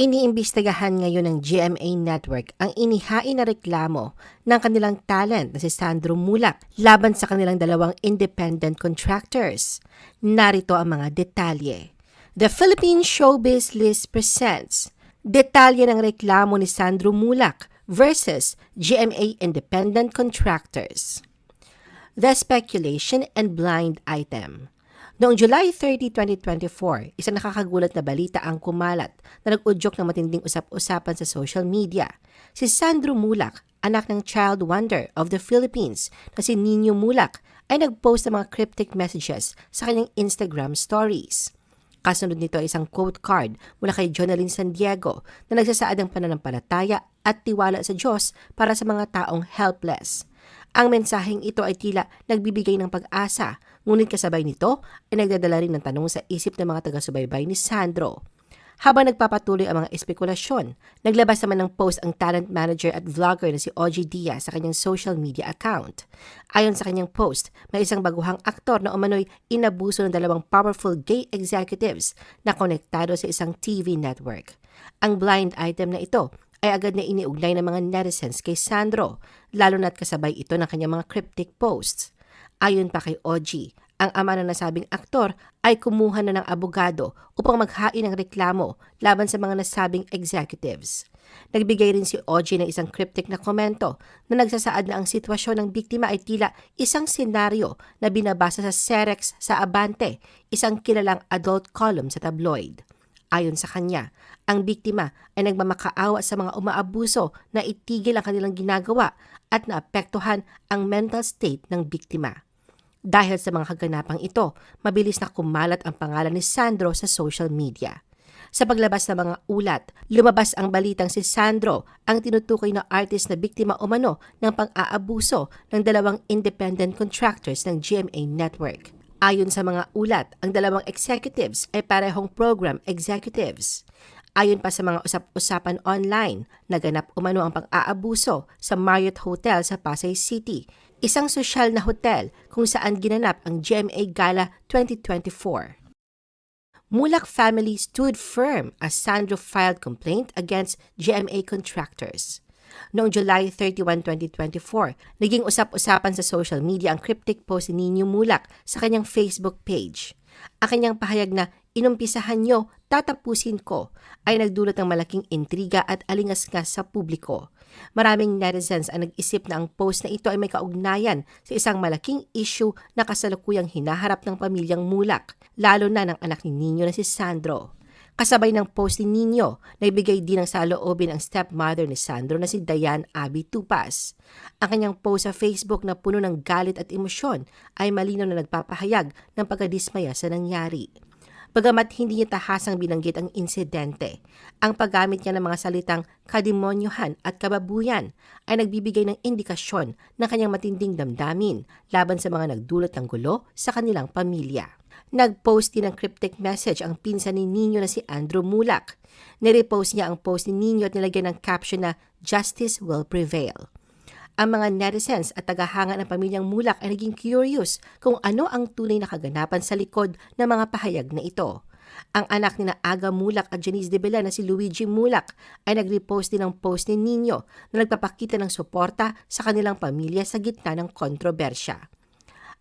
Iniimbestigahan ngayon ng GMA Network ang inihain na reklamo ng kanilang talent na si Sandro Mulak laban sa kanilang dalawang independent contractors. Narito ang mga detalye. The Philippine Showbiz List presents Detalye ng reklamo ni Sandro Mulak versus GMA Independent Contractors. The Speculation and Blind Item Noong July 30, 2024, isang nakakagulat na balita ang kumalat na nag-udyok ng matinding usap-usapan sa social media. Si Sandro Mulak, anak ng child wonder of the Philippines na si Nino Mulak, ay nag-post ng mga cryptic messages sa kanyang Instagram stories. Kasunod nito ay isang quote card mula kay Jonalyn San Diego na nagsasaad ng pananampalataya at tiwala sa Diyos para sa mga taong helpless. Ang mensaheng ito ay tila nagbibigay ng pag-asa, ngunit kasabay nito ay nagdadala rin ng tanong sa isip ng mga taga-subaybay ni Sandro. Habang nagpapatuloy ang mga espekulasyon, naglabas naman ng post ang talent manager at vlogger na si OG Diaz sa kanyang social media account. Ayon sa kanyang post, may isang baguhang aktor na umano'y inabuso ng dalawang powerful gay executives na konektado sa isang TV network. Ang blind item na ito ay agad na iniugnay ng mga netizens kay Sandro, lalo na't kasabay ito ng kanyang mga cryptic posts. Ayon pa kay OG, ang ama ng nasabing aktor ay kumuha na ng abogado upang maghain ng reklamo laban sa mga nasabing executives. Nagbigay rin si OG ng isang cryptic na komento na nagsasaad na ang sitwasyon ng biktima ay tila isang senaryo na binabasa sa Serex sa Abante, isang kilalang adult column sa tabloid. Ayon sa kanya, ang biktima ay nagmamakaawa sa mga umaabuso na itigil ang kanilang ginagawa at naapektuhan ang mental state ng biktima. Dahil sa mga kaganapang ito, mabilis na kumalat ang pangalan ni Sandro sa social media. Sa paglabas ng mga ulat, lumabas ang balitang si Sandro ang tinutukoy na artist na biktima umano ng pang-aabuso ng dalawang independent contractors ng GMA Network. Ayon sa mga ulat, ang dalawang executives ay parehong program executives. Ayon pa sa mga usap-usapan online, naganap umano ang pang-aabuso sa Marriott Hotel sa Pasay City isang sosyal na hotel kung saan ginanap ang GMA Gala 2024. Mulak family stood firm as Sandro filed complaint against GMA contractors. Noong July 31, 2024, naging usap-usapan sa social media ang cryptic post ni Nino Mulak sa kanyang Facebook page. Ang kanyang pahayag na inumpisahan nyo, tatapusin ko, ay nagdulot ng malaking intriga at alingasngas sa publiko. Maraming netizens ang nag-isip na ang post na ito ay may kaugnayan sa isang malaking issue na kasalukuyang hinaharap ng pamilyang Mulak, lalo na ng anak ni Nino na si Sandro. Kasabay ng post ni Nino, nagbigay din ng saloobin ang stepmother ni Sandro na si Diane Abby Tupas. Ang kanyang post sa Facebook na puno ng galit at emosyon ay malinaw na nagpapahayag ng pagkadismaya sa nangyari. Bagamat hindi niya tahasang binanggit ang insidente, ang paggamit niya ng mga salitang kademonyohan at kababuyan ay nagbibigay ng indikasyon ng kanyang matinding damdamin laban sa mga nagdulot ng gulo sa kanilang pamilya. Nag-post din ng cryptic message ang pinsan ni Nino na si Andrew Mulak. Nirepost niya ang post ni Nino at nilagyan ng caption na Justice will prevail. Ang mga netizens at tagahanga ng pamilyang Mulak ay naging curious kung ano ang tunay na kaganapan sa likod ng mga pahayag na ito. Ang anak ni Aga Mulak at Janice de Bela na si Luigi Mulak ay nag-repost din ng post ni Nino na nagpapakita ng suporta sa kanilang pamilya sa gitna ng kontrobersya.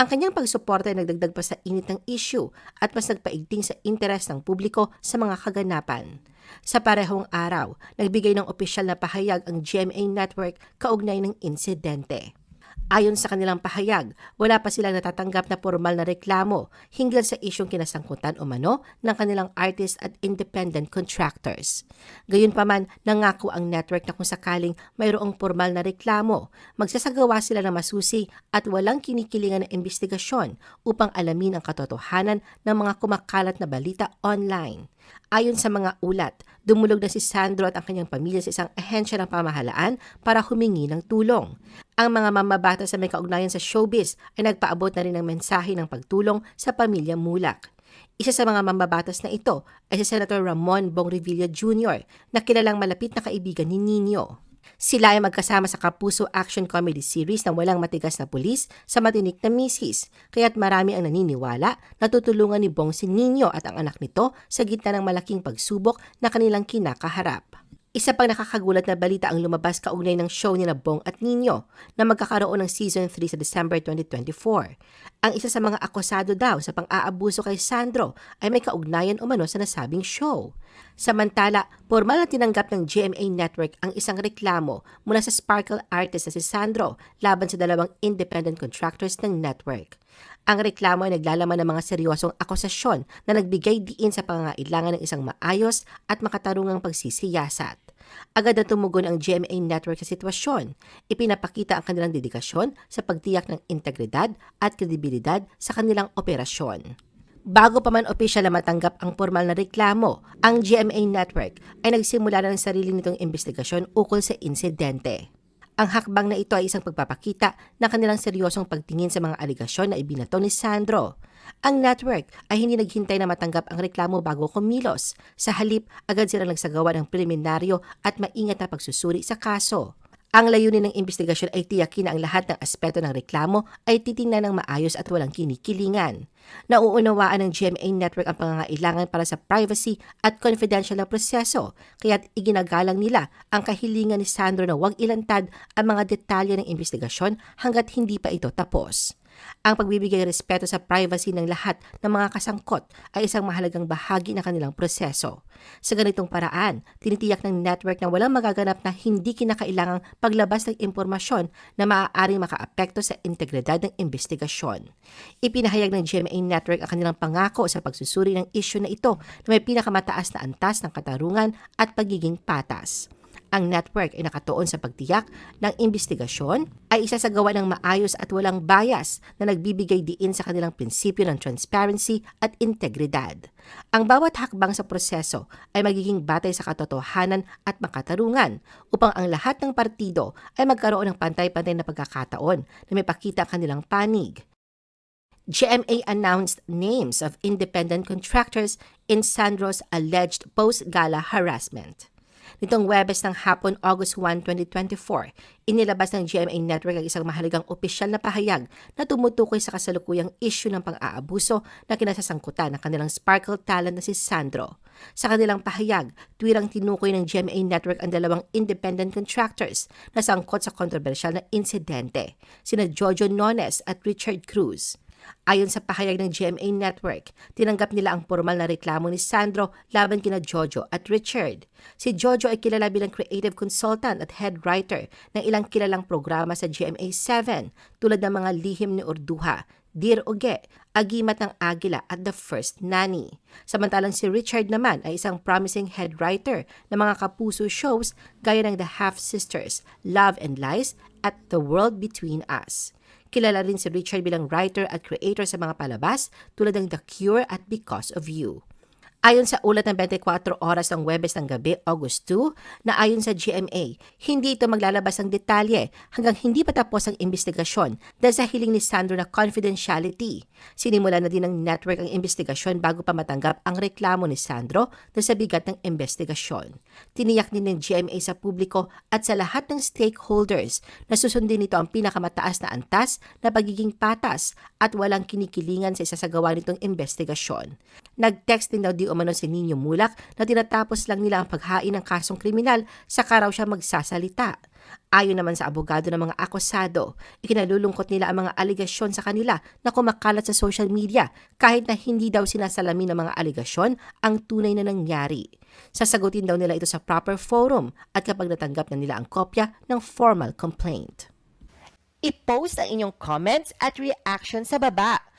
Ang kanyang pagsuporta ay nagdagdag pa sa init ng issue at mas nagpaigting sa interes ng publiko sa mga kaganapan. Sa parehong araw, nagbigay ng opisyal na pahayag ang GMA Network kaugnay ng insidente. Ayon sa kanilang pahayag, wala pa silang natatanggap na formal na reklamo hinggil sa isyong kinasangkutan o mano ng kanilang artist at independent contractors. Gayunpaman, nangako ang network na kung sakaling mayroong formal na reklamo, magsasagawa sila ng masusi at walang kinikilingan na investigasyon upang alamin ang katotohanan ng mga kumakalat na balita online. Ayon sa mga ulat, dumulog na si Sandro at ang kanyang pamilya sa isang ahensya ng pamahalaan para humingi ng tulong. Ang mga mamabata sa may kaugnayan sa showbiz ay nagpaabot na rin ng mensahe ng pagtulong sa pamilya Mulak. Isa sa mga mambabatas na ito ay si Senator Ramon Bong Revilla Jr. na kilalang malapit na kaibigan ni Nino. Sila ay magkasama sa Kapuso Action Comedy Series na walang matigas na pulis sa matinik na misis, kaya't marami ang naniniwala na tutulungan ni Bong si Nino at ang anak nito sa gitna ng malaking pagsubok na kanilang kinakaharap. Isa pang nakakagulat na balita ang lumabas kaugnay ng show nila Bong at Nino na magkakaroon ng Season 3 sa December 2024. Ang isa sa mga akusado daw sa pang-aabuso kay Sandro ay may kaugnayan umano sa nasabing show. Samantala, formal na tinanggap ng GMA Network ang isang reklamo mula sa Sparkle artist na si Sandro laban sa dalawang independent contractors ng network. Ang reklamo ay naglalaman ng mga seryosong akusasyon na nagbigay diin sa pangangailangan ng isang maayos at makatarungang pagsisiyasat. Agad na tumugon ang GMA Network sa sitwasyon. Ipinapakita ang kanilang dedikasyon sa pagtiyak ng integridad at kredibilidad sa kanilang operasyon. Bago pa man opisyal na matanggap ang formal na reklamo, ang GMA Network ay nagsimula na ng sarili nitong investigasyon ukol sa insidente. Ang hakbang na ito ay isang pagpapakita ng kanilang seryosong pagtingin sa mga aligasyon na ibinato ni Sandro. Ang network ay hindi naghintay na matanggap ang reklamo bago kumilos. Sa halip, agad silang nagsagawa ng preliminaryo at maingat na pagsusuri sa kaso. Ang layunin ng investigasyon ay tiyakin na ang lahat ng aspeto ng reklamo ay titingnan ng maayos at walang kinikilingan. Nauunawaan ng GMA Network ang pangangailangan para sa privacy at confidential na proseso, kaya't iginagalang nila ang kahilingan ni Sandro na huwag ilantad ang mga detalye ng investigasyon hanggat hindi pa ito tapos. Ang pagbibigay respeto sa privacy ng lahat ng mga kasangkot ay isang mahalagang bahagi ng kanilang proseso. Sa ganitong paraan, tinitiyak ng network na walang magaganap na hindi kinakailangang paglabas ng impormasyon na maaaring makaapekto sa integridad ng investigasyon. Ipinahayag ng GMA Network ang kanilang pangako sa pagsusuri ng isyu na ito na may pinakamataas na antas ng katarungan at pagiging patas ang network ay nakatuon sa pagtiyak ng investigasyon ay isa sa gawa ng maayos at walang bias na nagbibigay diin sa kanilang prinsipyo ng transparency at integridad. Ang bawat hakbang sa proseso ay magiging batay sa katotohanan at makatarungan upang ang lahat ng partido ay magkaroon ng pantay-pantay na pagkakataon na may pakita ang kanilang panig. GMA announced names of independent contractors in Sandro's alleged post-gala harassment. Nitong Webes ng hapon, August 1, 2024, inilabas ng GMA Network ang isang mahalagang opisyal na pahayag na tumutukoy sa kasalukuyang issue ng pang-aabuso na kinasasangkutan ng kanilang sparkle talent na si Sandro. Sa kanilang pahayag, tuwirang tinukoy ng GMA Network ang dalawang independent contractors na sangkot sa kontrobersyal na insidente, sina Jojo Nones at Richard Cruz. Ayon sa pahayag ng GMA Network, tinanggap nila ang formal na reklamo ni Sandro laban kina Jojo at Richard. Si Jojo ay kilala bilang creative consultant at head writer ng ilang kilalang programa sa GMA7 tulad ng mga lihim ni Urduha, Dear Uge, Agimat ng Agila at The First Nanny. Samantalang si Richard naman ay isang promising head writer ng mga kapuso shows gaya ng The Half Sisters, Love and Lies at The World Between Us. Kilala rin si Richard bilang writer at creator sa mga palabas tulad ng The Cure at Because of You. Ayon sa ulat ng 24 oras ng Webes ng gabi, August 2, na ayon sa GMA, hindi ito maglalabas ng detalye hanggang hindi pa tapos ang investigasyon dahil sa hiling ni Sandro na confidentiality. Sinimula na din ng network ang investigasyon bago pa matanggap ang reklamo ni Sandro dahil sa bigat ng investigasyon. Tiniyak din ng GMA sa publiko at sa lahat ng stakeholders na susundin nito ang pinakamataas na antas na pagiging patas at walang kinikilingan sa isasagawa nitong investigasyon. Nag-text din daw umano si Nino Mulak na tinatapos lang nila ang paghain ng kasong kriminal sa karaw siya magsasalita. Ayon naman sa abogado ng mga akusado, ikinalulungkot nila ang mga aligasyon sa kanila na kumakalat sa social media kahit na hindi daw sinasalamin ng mga aligasyon ang tunay na nangyari. Sasagutin daw nila ito sa proper forum at kapag natanggap na nila ang kopya ng formal complaint. I-post ang inyong comments at reaction sa baba.